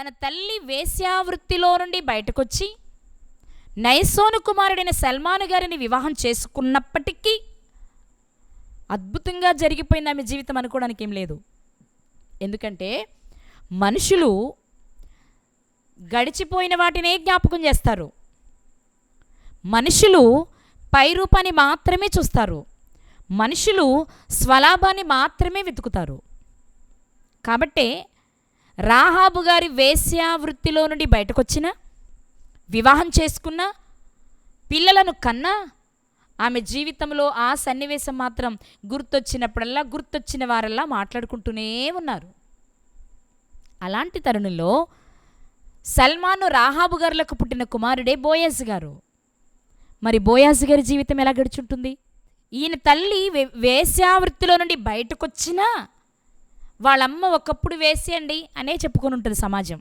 తన తల్లి వేశ్యావృత్తిలో నుండి బయటకొచ్చి నైసోను కుమారుడైన సల్మాను గారిని వివాహం చేసుకున్నప్పటికీ అద్భుతంగా జరిగిపోయింది ఆమె జీవితం అనుకోవడానికి ఏం లేదు. ఎందుకంటే మనుషులు గడిచిపోయిన వాటినే జ్ఞాపకం చేస్తారు. మనుషులు పై రూపాన్ని మాత్రమే చూస్తారు. మనుషులు స్వలాభాన్ని మాత్రమే వెతుకుతారు. కాబట్టే రాహాబు గారి వేశ్యావృత్తిలో నుండి బయటకొచ్చిన వివాహం చేసుకున్న పిల్లలను కన్నా ఆమె జీవితంలో ఆ సన్నివేశం మాత్రం గుర్తొచ్చినప్పుడల్లా గుర్తొచ్చిన వారల్లా మాట్లాడుకుంటూనే ఉన్నారు. అలాంటి తరుణంలో సల్మాను రాహాబు గారులకు పుట్టిన కుమారుడే బోయాజ్ గారు. మరి బోయాజ్ గారి జీవితం ఎలా గడిచుంటుంది? ఈయన తల్లి వే- వేశ్యావృత్తిలో నుండి బయటకొచ్చినా వాళ్ళమ్మ ఒకప్పుడు వేసేయండి అనే చెప్పుకొని ఉంటుంది సమాజం.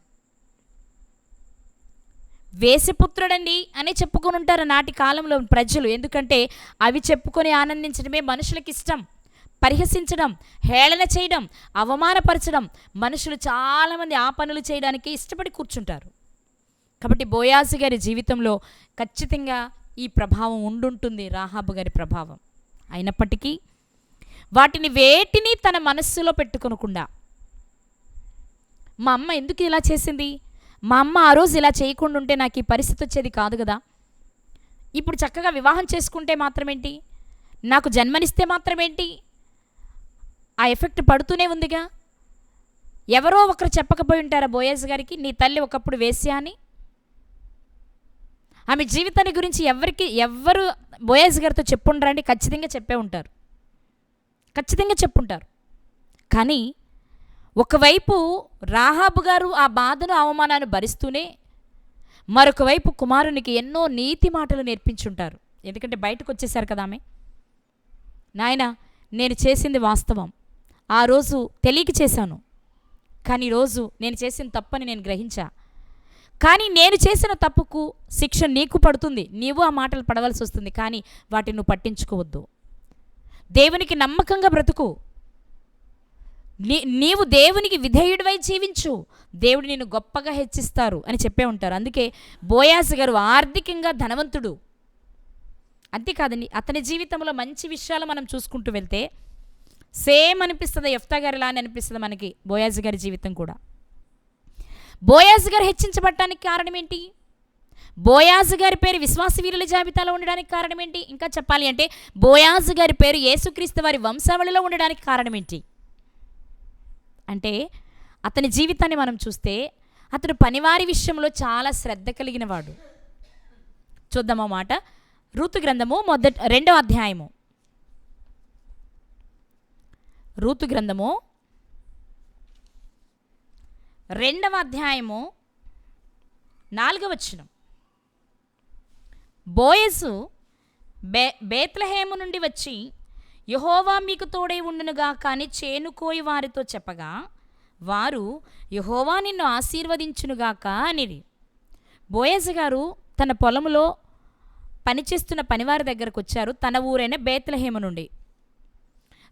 వేసిపుత్రుడండి అనే చెప్పుకొని ఉంటారు నాటి కాలంలో ప్రజలు. ఎందుకంటే అవి చెప్పుకొని ఆనందించడమే మనుషులకు ఇష్టం. పరిహసించడం హేళన చేయడం అవమానపరచడం మనుషులు చాలామంది ఆ పనులు చేయడానికి ఇష్టపడి కూర్చుంటారు. కాబట్టి బోయాజు గారి జీవితంలో ఖచ్చితంగా ఈ ప్రభావం ఉండుంటుంది రాహాబు గారి ప్రభావం. అయినప్పటికీ వాటిని వేటిని తన మనస్సులో పెట్టుకొనకుండా. మా అమ్మ ఎందుకు ఇలా చేసింది? మా అమ్మ ఆ రోజు ఇలా చేయకుండా ఉంటే నాకు ఈ పరిస్థితి వచ్చేది కాదు కదా. ఇప్పుడు చక్కగా వివాహం చేసుకుంటే మాత్రమేంటి? నాకు జన్మనిస్తే మాత్రమేంటి? ఆ ఎఫెక్ట్ పడుతూనే ఉందిగా. ఎవరో ఒకరు చెప్పకపోయి ఉంటారా బోయేజ్ గారికి నీ తల్లి ఒకప్పుడు వేశ్యా అని? ఆమె జీవితాన్ని గురించి ఎవరికి ఎవ్వరు బోయేజ్ గారితో చెప్పుండ్రండి ఖచ్చితంగా చెప్పే ఉంటారు. ఖచ్చితంగా చెప్పుంటారు. కానీ ఒకవైపు రాహాబు గారు ఆ బాధను అవమానాన్ని భరిస్తూనే మరొక వైపు కుమారునికి ఎన్నో నీతి మాటలు నేర్పించుంటారు. ఎందుకంటే బయటకు వచ్చేసారు కదా ఆమె. నాయన నేను చేసింది వాస్తవం. ఆ రోజు తెలియక చేశాను. కానీ ఈరోజు నేను చేసిన తప్పని నేను గ్రహించా. కానీ నేను చేసిన తప్పుకు శిక్ష నీకు పడుతుంది. నీవు ఆ మాటలు పడవలసి వస్తుంది. కానీ వాటిని నువ్వు పట్టించుకోవద్దు. దేవునికి నమ్మకంగా బ్రతుకు. నీ నీవు దేవునికి విధేయుడివై జీవించు. దేవుడు నేను గొప్పగా హెచ్చిస్తారు అని చెప్పే ఉంటారు. అందుకే బోయాస్ గారు ఆర్థికంగా ధనవంతుడు. అంతేకాదండి అతని జీవితంలో మంచి విషయాలు మనం చూసుకుంటూ వెళ్తే సేమ్ అనిపిస్తుంది ఎఫ్తా గారిలా అని అనిపిస్తుంది మనకి బోయాజ్ గారి జీవితం కూడా. బోయాజ్ గారు హెచ్చించబడటానికి కారణం ఏంటి? బోయాజ్ గారి పేరు విశ్వాస వీరుల జాబితాలో ఉండడానికి కారణం ఏంటి? ఇంకా చెప్పాలి అంటే బోయాజ్ గారి పేరు యేసుక్రీస్తు వారి వంశావళిలో ఉండడానికి కారణం ఏంటి? అంటే అతని జీవితాన్ని మనం చూస్తే అతడు పనివారి విషయంలో చాలా శ్రద్ధ కలిగిన వాడు చూద్దాం మాట. ఋతు గ్రంథము మొదట రెండవ అధ్యాయము. ఋతు గ్రంథము రెండవ అధ్యాయము నాలుగవచనం బోయసు బే బేత్లహేము నుండి వచ్చి యహోవా మీకు తోడై ఉండునుగా కానీ చేనుకోయి వారితో చెప్పగా వారు యహోవా నిన్ను ఆశీర్వదించునుగాక అనిది బోయస్ గారు తన పొలంలో పనిచేస్తున్న పనివారి దగ్గరకు వచ్చారు తన ఊరైన బేత్లహేము నుండి.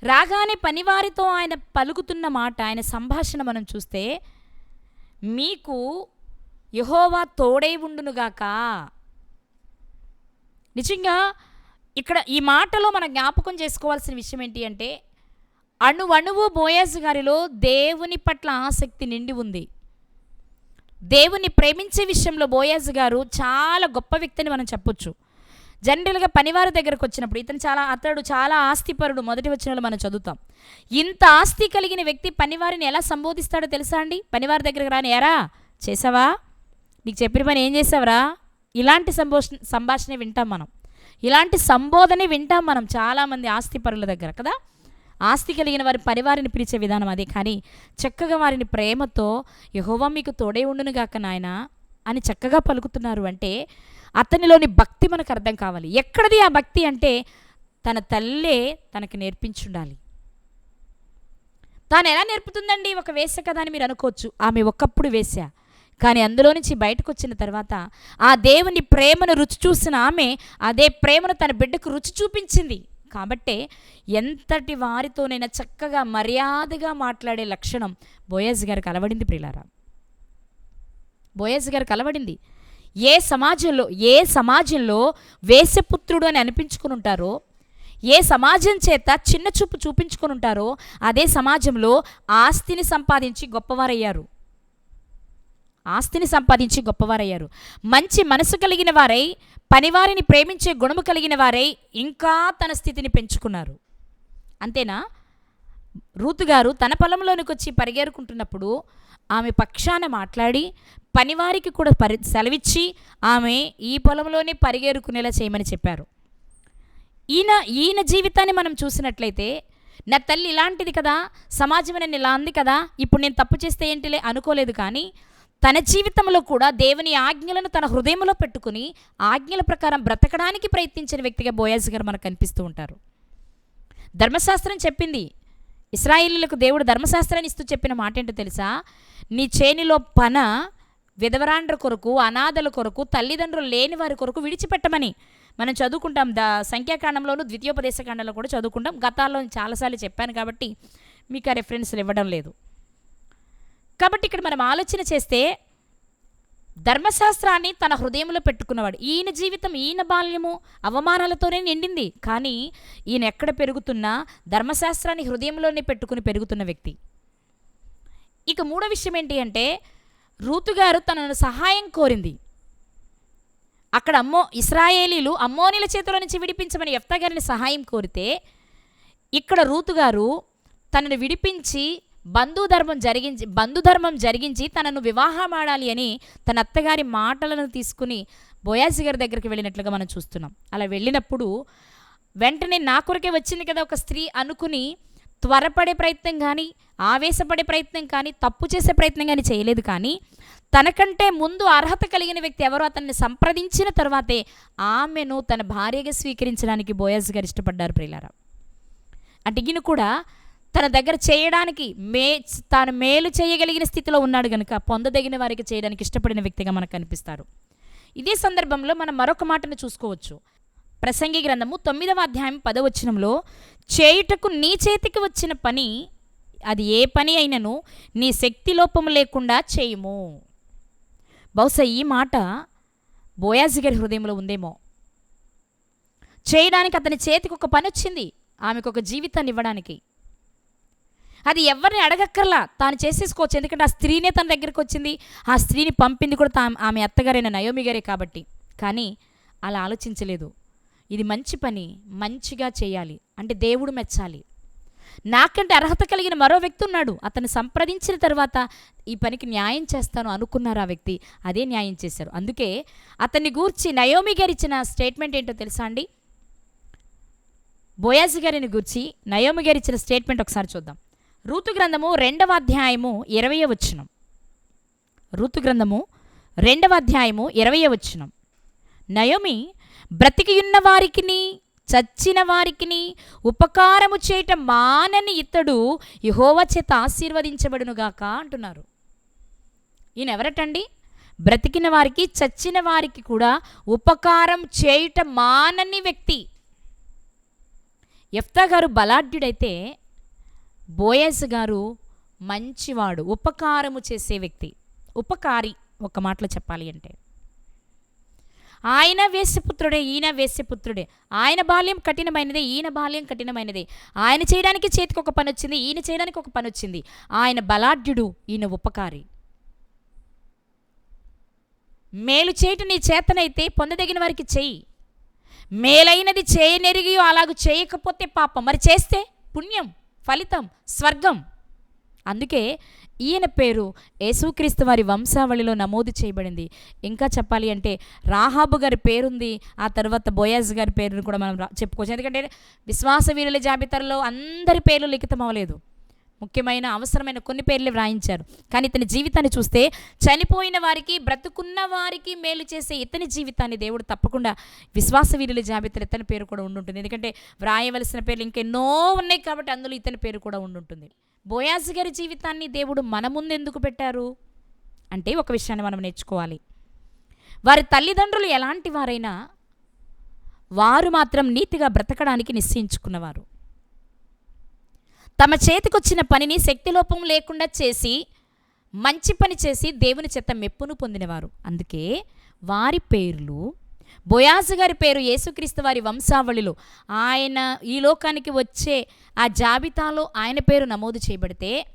రాగానే పనివారితో ఆయన పలుకుతున్న మాట ఆయన సంభాషణ మనం చూస్తే మీకు యహోవా తోడై ఉండునుగాక నిజంగా ఇక్కడ ఈ మాటలో మనం జ్ఞాపకం చేసుకోవాల్సిన విషయం ఏంటి అంటే అణువణువు బోయస్ గారిలో దేవుని పట్ల ఆసక్తి నిండి ఉంది. దేవుని ప్రేమించే విషయంలో బోయాజ్ గారు చాలా గొప్ప వ్యక్తిని మనం చెప్పొచ్చు. జనరల్గా పనివారి దగ్గరకు వచ్చినప్పుడు ఇతను చాలా అతడు చాలా ఆస్తిపరుడు. మొదటి వచ్చినలో మనం చదువుతాం. ఇంత ఆస్తి కలిగిన వ్యక్తి పనివారిని ఎలా సంబోధిస్తాడో తెలుసా అండి? పనివారి దగ్గరకు రాని ఎరా చేసావా? నీకు చెప్పిన పని ఏం చేసావరా? ఇలాంటి సంభోషణ సంభాషణ వింటాం మనం. ఇలాంటి సంబోధనే వింటాం మనం చాలామంది ఆస్తిపరుల దగ్గర కదా? ఆస్తి కలిగిన వారి పరివారిని పిలిచే విధానం అదే. కానీ చక్కగా వారిని ప్రేమతో యహోవా మీకు తోడే ఉండునుగాక నాయన అని చక్కగా పలుకుతున్నారు అంటే అతనిలోని భక్తి మనకు అర్థం కావాలి. ఎక్కడిది ఆ భక్తి అంటే తన తల్లే తనకి నేర్పించుండాలి. తాను ఎలా నేర్పుతుందండి? ఒక వేస కదా అని మీరు అనుకోవచ్చు. ఆమె ఒకప్పుడు వేసా కానీ అందులో నుంచి బయటకు వచ్చిన తర్వాత ఆ దేవుని ప్రేమను రుచి చూసిన ఆమె అదే ప్రేమను తన బిడ్డకు రుచి చూపించింది. కాబట్టే ఎంతటి వారితోనైనా చక్కగా మర్యాదగా మాట్లాడే లక్షణం బోయజ్ గారికి అలవడింది ప్రిలారా బోయస్ గారు అలవడింది ఏ సమాజంలో ఏ సమాజంలో వేసపుత్రుడు అని అనిపించుకుని ఉంటారో ఏ సమాజం చేత చిన్న చూపు చూపించుకొని ఉంటారో అదే సమాజంలో ఆస్తిని సంపాదించి గొప్పవారయ్యారు. ఆస్తిని సంపాదించి గొప్పవారయ్యారు. మంచి మనసు కలిగిన వారై పనివారిని ప్రేమించే గుణము కలిగిన వారై ఇంకా తన స్థితిని పెంచుకున్నారు. అంతేనా? రూతు గారు తన పొలంలోనికి వచ్చి పరిగెరుకుంటున్నప్పుడు ఆమె పక్షాన మాట్లాడి పనివారికి కూడా పరి సెలవిచ్చి ఆమె ఈ పొలంలోనే పరిగెరుకునేలా చేయమని చెప్పారు. ఈయన ఈయన జీవితాన్ని మనం చూసినట్లయితే నా తల్లి ఇలాంటిది కదా సమాజం నన్ను ఇలా అంది కదా ఇప్పుడు నేను తప్పు చేస్తే ఏంటిలే అనుకోలేదు కానీ తన జీవితంలో కూడా దేవుని ఆజ్ఞలను తన హృదయంలో పెట్టుకుని ఆజ్ఞల ప్రకారం బ్రతకడానికి ప్రయత్నించిన వ్యక్తిగా బోయాజ్ గారు మనకు కనిపిస్తూ ఉంటారు. ధర్మశాస్త్రం చెప్పింది. ఇస్రాయిలీలకు దేవుడు ధర్మశాస్త్రాన్ని ఇస్తూ చెప్పిన మాట ఏంటో తెలుసా? నీ చేనిలో పన విధవరాండ్ర కొరకు అనాథల కొరకు తల్లిదండ్రులు లేని వారి కొరకు విడిచిపెట్టమని మనం చదువుకుంటాం. ద సంఖ్యాకాండంలోనూ ద్వితీయోపదేశ కాండంలో కూడా చదువుకుంటాం. గతాల్లో చాలాసార్లు చెప్పాను కాబట్టి మీకు ఆ రెఫరెన్స్లు ఇవ్వడం లేదు. కాబట్టి ఇక్కడ మనం ఆలోచన చేస్తే ధర్మశాస్త్రాన్ని తన హృదయంలో పెట్టుకున్నవాడు. ఈయన జీవితం ఈయన బాల్యము అవమానాలతోనే నిండింది. కానీ ఈయన ఎక్కడ పెరుగుతున్నా ధర్మశాస్త్రాన్ని హృదయంలోనే పెట్టుకుని పెరుగుతున్న వ్యక్తి. ఇక మూడో విషయం ఏంటి అంటే రూతుగారు తనను సహాయం కోరింది. అక్కడ అమ్మో ఇస్రాయేలీలు అమ్మోనిల చేతుల నుంచి విడిపించమని ఎఫ్తా గారిని సహాయం కోరితే ఇక్కడ రూతుగారు తనను విడిపించి బంధుధర్మం జరిగించి బంధుధర్మం జరిగించి తనను వివాహమాడాలి అని తన అత్తగారి మాటలను తీసుకుని బోయాజి గారి దగ్గరికి వెళ్ళినట్లుగా మనం చూస్తున్నాం. అలా వెళ్ళినప్పుడు వెంటనే నా కొరకే వచ్చింది కదా ఒక స్త్రీ అనుకుని త్వరపడే ప్రయత్నం కానీ ఆవేశపడే ప్రయత్నం కానీ తప్పు చేసే ప్రయత్నం కానీ చేయలేదు కానీ తనకంటే ముందు అర్హత కలిగిన వ్యక్తి ఎవరో అతన్ని సంప్రదించిన తర్వాతే ఆమెను తన భార్యగా స్వీకరించడానికి బోయాజ్ గారు ఇష్టపడ్డారు ప్రియులారా. అంటే ఈయన కూడా తన దగ్గర చేయడానికి మే తాను మేలు చేయగలిగిన స్థితిలో ఉన్నాడు కనుక పొందదగిన వారికి చేయడానికి ఇష్టపడిన వ్యక్తిగా మనకు కనిపిస్తారు ఇదే సందర్భంలో మనం మరొక మాటను చూసుకోవచ్చు. ప్రసంగి గ్రంథము తొమ్మిదవ అధ్యాయం పదవచనంలో చేయుటకు నీ చేతికి వచ్చిన పని అది ఏ పని అయినను నీ శక్తి లోపము లేకుండా చేయము. బహుశా ఈ మాట బోయాజి గారి హృదయంలో ఉందేమో. చేయడానికి అతని చేతికి ఒక పని వచ్చింది ఆమెకు ఒక జీవితాన్ని ఇవ్వడానికి. అది ఎవరిని అడగక్కర్లా? తాను చేసేసుకోవచ్చు. ఎందుకంటే ఆ స్త్రీనే తన దగ్గరికి వచ్చింది. ఆ స్త్రీని పంపింది కూడా తా ఆమె అత్తగారైన నయోమి గారే కాబట్టి. కానీ అలా ఆలోచించలేదు. ఇది మంచి పని. మంచిగా చేయాలి. అంటే దేవుడు మెచ్చాలి. నాకంటే అర్హత కలిగిన మరో వ్యక్తి ఉన్నాడు. అతను సంప్రదించిన తర్వాత ఈ పనికి న్యాయం చేస్తాను అనుకున్నారు ఆ వ్యక్తి. అదే న్యాయం చేశారు. అందుకే అతన్ని గూర్చి నయోమి గారు ఇచ్చిన స్టేట్మెంట్ ఏంటో తెలుసా అండి? బోయాజ్ గారిని గూర్చి నయోమి గారు ఇచ్చిన స్టేట్మెంట్ ఒకసారి చూద్దాం. ఋతు గ్రంథము రెండవ అధ్యాయము ఇరవయ వచనం. ఋతు గ్రంథము రెండవ అధ్యాయము ఇరవయ వచనం. నయోమి బ్రతికియున్న వారికిని చచ్చిన వారికిని ఉపకారము చేయట మానని ఇతడు యహోవ చేత ఆశీర్వదించబడునుగాక అంటున్నారు. ఈయన ఎవరటండి బ్రతికిన వారికి చచ్చిన వారికి కూడా ఉపకారం చేయుట మానని వ్యక్తి. ఎఫ్తా గారు బలాఢ్యుడైతే బోయస్ గారు మంచివాడు ఉపకారము చేసే వ్యక్తి. ఉపకారి ఒక మాటలో చెప్పాలి అంటే. ఆయన వేశ్యపుత్రుడే ఈయన వేశ్యపుత్రుడే. ఆయన బాల్యం కఠినమైనదే ఈయన బాల్యం కఠినమైనదే. ఆయన చేయడానికి చేతికి ఒక పని వచ్చింది ఈయన చేయడానికి ఒక పని వచ్చింది. ఆయన బలాఢ్యుడు ఈయన ఉపకారి. మేలు చేయటం నీ చేతనైతే పొందదగిన వారికి చెయ్యి మేలైనది చేయనెరిగి అలాగ చేయకపోతే పాపం. మరి చేస్తే పుణ్యం. ఫలితం స్వర్గం. అందుకే ఈయన పేరు యేసుక్రీస్తు వారి వంశావళిలో నమోదు చేయబడింది. ఇంకా చెప్పాలి అంటే రాహాబు గారి పేరుంది ఆ తర్వాత బోయాజ్ గారి పేరును కూడా మనం చెప్పుకోవచ్చు. ఎందుకంటే విశ్వాస వీరుల జాబితాలో అందరి పేర్లు లిఖితం అవ్వలేదు ముఖ్యమైన అవసరమైన కొన్ని పేర్లు వ్రాయించారు. కానీ ఇతని జీవితాన్ని చూస్తే చనిపోయిన వారికి బ్రతుకున్న వారికి మేలు చేసే ఇతని జీవితాన్ని దేవుడు తప్పకుండా విశ్వాస వీరుల జాబితాలో ఇతని పేరు కూడా ఉండుంటుంది. ఎందుకంటే వ్రాయవలసిన పేర్లు ఇంకెన్నో ఉన్నాయి కాబట్టి అందులో ఇతని పేరు కూడా ఉండుంటుంది. బోయాజ్ గారి జీవితాన్ని దేవుడు మన ముందు ఎందుకు పెట్టారు? అంటే ఒక విషయాన్ని మనం నేర్చుకోవాలి. వారి తల్లిదండ్రులు ఎలాంటి వారైనా వారు మాత్రం నీతిగా బ్రతకడానికి నిశ్చయించుకున్నవారు. తమ చేతికొచ్చిన పనిని శక్తిలోపం లేకుండా చేసి మంచి పని చేసి దేవుని చేత మెప్పును పొందినవారు. అందుకే వారి పేర్లు బొయాజు గారి పేరు యేసుక్రీస్తు వారి వంశావళిలో ఆయన ఈ లోకానికి వచ్చే ఆ జాబితాలో ఆయన పేరు నమోదు చేయబడితే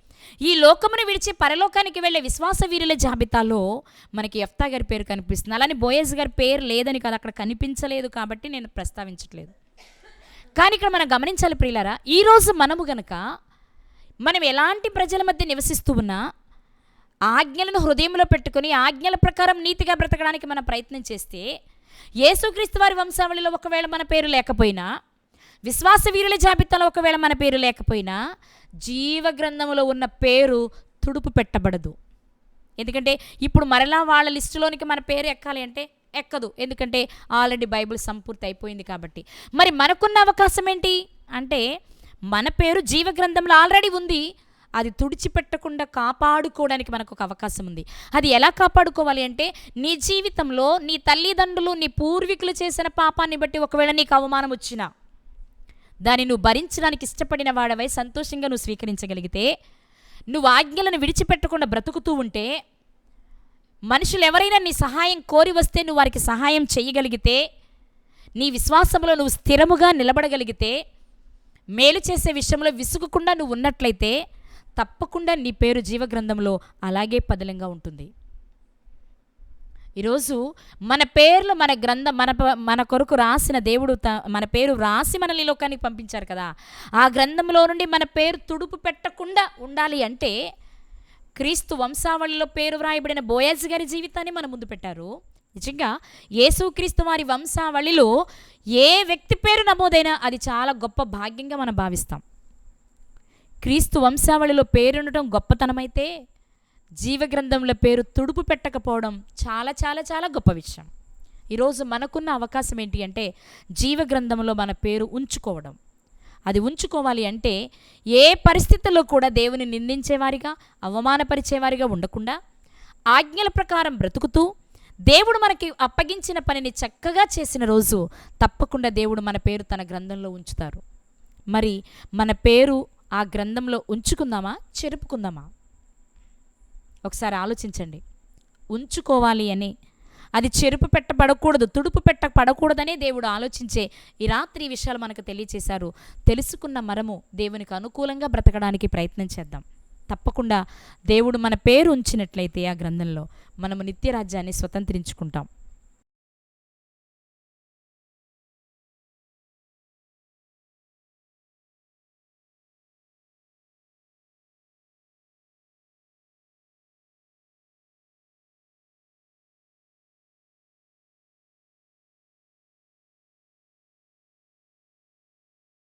ఈ లోకమును విడిచి పరలోకానికి వెళ్ళే విశ్వాస వీరుల జాబితాలో మనకి ఎఫ్తా గారి పేరు కనిపిస్తుంది. అలానే బోయజ్ గారి పేరు లేదని కాదు అక్కడ కనిపించలేదు కాబట్టి నేను ప్రస్తావించట్లేదు. కానీ ఇక్కడ మనం గమనించాలి ప్రియులారా ఈరోజు మనము గనక మనం ఎలాంటి ప్రజల మధ్య నివసిస్తూ ఉన్నా ఆజ్ఞలను హృదయంలో పెట్టుకొని ఆజ్ఞల ప్రకారం నీతిగా బ్రతకడానికి మనం ప్రయత్నం చేస్తే యేసుక్రీస్తు వారి వంశావళిలో ఒకవేళ మన పేరు లేకపోయినా విశ్వాస వీరుల జాబితాలో ఒకవేళ మన పేరు లేకపోయినా జీవ గ్రంథంలో ఉన్న పేరు తుడుపు పెట్టబడదు. ఎందుకంటే ఇప్పుడు మరలా వాళ్ళ లిస్టులోనికి మన పేరు ఎక్కాలి అంటే ఎక్కదు. ఎందుకంటే ఆల్రెడీ బైబిల్ సంపూర్తి అయిపోయింది కాబట్టి. మరి మనకున్న అవకాశం ఏంటి? అంటే మన పేరు జీవ గ్రంథంలో ఆల్రెడీ ఉంది. అది తుడిచిపెట్టకుండా కాపాడుకోవడానికి మనకు ఒక అవకాశం ఉంది. అది ఎలా కాపాడుకోవాలి అంటే నీ జీవితంలో నీ తల్లిదండ్రులు నీ పూర్వీకులు చేసిన పాపాన్ని బట్టి ఒకవేళ నీకు అవమానం వచ్చినా దాన్ని నువ్వు భరించడానికి ఇష్టపడిన వాడవై సంతోషంగా నువ్వు స్వీకరించగలిగితే నువ్వు ఆజ్ఞలను విడిచిపెట్టకుండా బ్రతుకుతూ ఉంటే మనుషులు ఎవరైనా నీ సహాయం కోరి వస్తే నువ్వు వారికి సహాయం చేయగలిగితే నీ విశ్వాసంలో నువ్వు స్థిరముగా నిలబడగలిగితే మేలు చేసే విషయంలో విసుగకుండా నువ్వు ఉన్నట్లయితే తప్పకుండా నీ పేరు జీవగ్రంథంలో అలాగే పదిలంగా ఉంటుంది. ఈరోజు మన పేర్లు మన గ్రంథం మన మన కొరకు రాసిన దేవుడు త- మన పేరు రాసి మనల్ని లోకానికి పంపించారు కదా. ఆ గ్రంథంలో నుండి మన పేరు తుడుపు పెట్టకుండా ఉండాలి అంటే క్రీస్తు వంశావళిలో పేరు వ్రాయబడిన బోయాజ్ గారి జీవితాన్ని మన ముందు పెట్టారు. నిజంగా యేసుక్రీస్తు వారి వంశావళిలో ఏ వ్యక్తి పేరు నమోదైనా అది చాలా గొప్ప భాగ్యంగా మనం భావిస్తాం. క్రీస్తు వంశావళిలో పేరుండటం గొప్పతనమైతే జీవగ్రంథంలో పేరు తుడుపు పెట్టకపోవడం చాలా చాలా చాలా గొప్ప విషయం. ఈరోజు మనకున్న అవకాశం ఏంటి అంటే జీవగ్రంథంలో మన పేరు ఉంచుకోవడం. అది ఉంచుకోవాలి అంటే ఏ పరిస్థితుల్లో కూడా దేవుని నిందించేవారిగా అవమానపరిచేవారిగా ఉండకుండా ఆజ్ఞల ప్రకారం బ్రతుకుతూ దేవుడు మనకి అప్పగించిన పనిని చక్కగా చేసిన రోజు తప్పకుండా దేవుడు మన పేరు తన గ్రంథంలో ఉంచుతారు. మరి మన పేరు ఆ గ్రంథంలో ఉంచుకుందామా చెరుపుకుందామా? ఒకసారి ఆలోచించండి. ఉంచుకోవాలి అని అది చెరుపు పెట్టబడకూడదు తుడుపు పెట్ట పడకూడదనే దేవుడు ఆలోచించే ఈ రాత్రి విషయాలు మనకు తెలియచేశారు. తెలుసుకున్న మనము దేవునికి అనుకూలంగా బ్రతకడానికి ప్రయత్నం చేద్దాం. తప్పకుండా దేవుడు మన పేరు ఉంచినట్లయితే ఆ గ్రంథంలో మనము నిత్యరాజ్యాన్ని స్వతంత్రించుకుంటాం.